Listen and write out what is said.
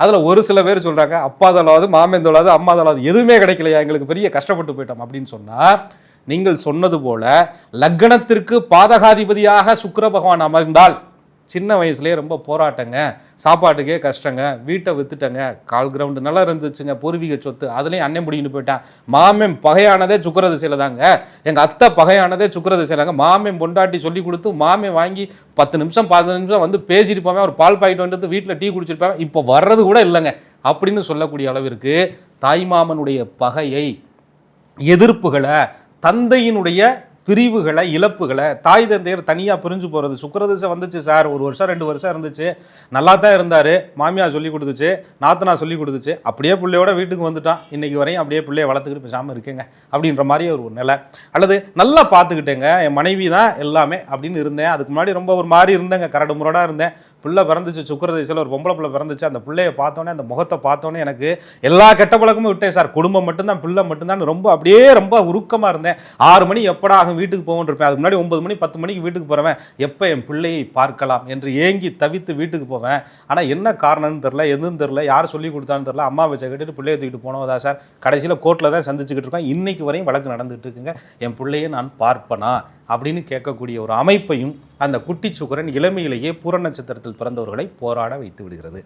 அதில் ஒரு சில பேர் சொல்கிறாங்க அப்பா தலாவது மாமன் தலாவது அம்மா தலாவது எதுவுமே கிடைக்கலையா? எங்களுக்கு பெரிய கஷ்டப்பட்டு போயிட்டோம் அப்படின்னு சொன்னால் நீங்கள் சொன்னது போல லக்னத்திற்கு பாதகாதிபதியாக சுக்கர பகவான் அமர்ந்தால் சின்ன வயசுலேயே ரொம்ப போராட்டங்க. சாப்பாட்டுக்கே கஷ்டங்க. வீட்டை வித்துட்டங்க. கால் கிரவுண்டு நல்லா இருந்துச்சுங்க. பூர்வீக சொத்து. அதுலேயும் அண்ணன் முடிக்கிட்டு போயிட்டான். மாமன் பகையானதே சுக்கர திசையில தாங்க. எங்கள் அத்தை பகையானதே சுக்கர திசையிலங்க மாமன் பொண்டாட்டி சொல்லி கொடுத்து மாமன் வாங்கி பத்து நிமிஷம் பதினஞ்சு நிமிஷம் வந்து பேசிட்டு போவேன். ஒரு பால் பாக்கெட் வந்து வீட்டில் டீ குடிச்சிருப்பாங்க இப்போ வர்றது கூட இல்லைங்க. அப்படின்னு சொல்லக்கூடிய அளவிற்கு தாய்மாமனுடைய பகையை எதிர்ப்புகளை தந்தையினுடைய பிரிவுகளை இழப்புகளை தாய் தந்தையர் தனியாக பிரிஞ்சு போகிறது சுக்கரதிசை வந்துச்சு சார். ஒரு வருஷம் ரெண்டு வருஷம் இருந்துச்சு. நல்லா தான் இருந்தார். மாமியார் சொல்லி கொடுத்துச்சு. நாத்தனா சொல்லி கொடுத்துச்சு. அப்படியே பிள்ளையோட வீட்டுக்கு வந்துட்டான். இன்னைக்கு வரையும் அப்படியே பிள்ளைய வளர்த்துக்கிட்டு பேசாமல் இருக்கேங்க. அப்படின்ற மாதிரி ஒரு நிலை. அல்லது நல்லா பார்த்துக்கிட்டேங்க. என் மனைவி தான் எல்லாமே அப்படின்னு இருந்தேன். அதுக்கு முன்னாடி ரொம்ப ஒரு மாதிரி இருந்தேங்க. கரடு முரடாக இருந்தேன். பிள்ளை பிறந்துச்சு. சுக்கரதிசையில் ஒரு பொம்பளை பிள்ளை பிறந்துச்சு. அந்த பிள்ளைய பார்த்தோன்னே அந்த முகத்தை பார்த்தோன்னே எனக்கு எல்லா கெட்ட பழக்கமும் விட்டேன் சார். குடும்பம் மட்டும்தான் பிள்ளை மட்டும்தான் ரொம்ப அப்படியே ரொம்ப உருக்கமாக இருந்தேன். ஆறு மணி எப்படா நானும் வீட்டுக்கு போவோன்னு இருப்பேன் அதுக்கு முன்னாடி ஒன்பது மணி பத்து மணிக்கு வீட்டுக்கு போகிறவன் எப்போ என் பிள்ளையை பார்க்கலாம் என்று ஏங்கி தவித்து வீட்டுக்கு போவேன். ஆனால் என்ன காரணம்னு தெரில எதுவும் தெரில யார் சொல்லி கொடுத்தான்னு தெரில அம்மா வச்ச கேட்டுட்டு பிள்ளையை தூக்கிட்டு போனதா சார். கடைசியில் கோர்ட்டில் தான் சந்திச்சுக்கிட்டு இருக்கேன் இன்றைக்கி வரையும் வழக்கு நடந்துகிட்டு இருக்குங்க. என் பிள்ளையை நான் பார்ப்பனா அப்படின்னு கேட்கக்கூடிய ஒரு அமைப்பையும் அந்த குட்டி சுக்கரன் இளமையிலேயே பூர நட்சத்திரத்தில் பிறந்தவர்களை போராட வைத்து விடுகிறது.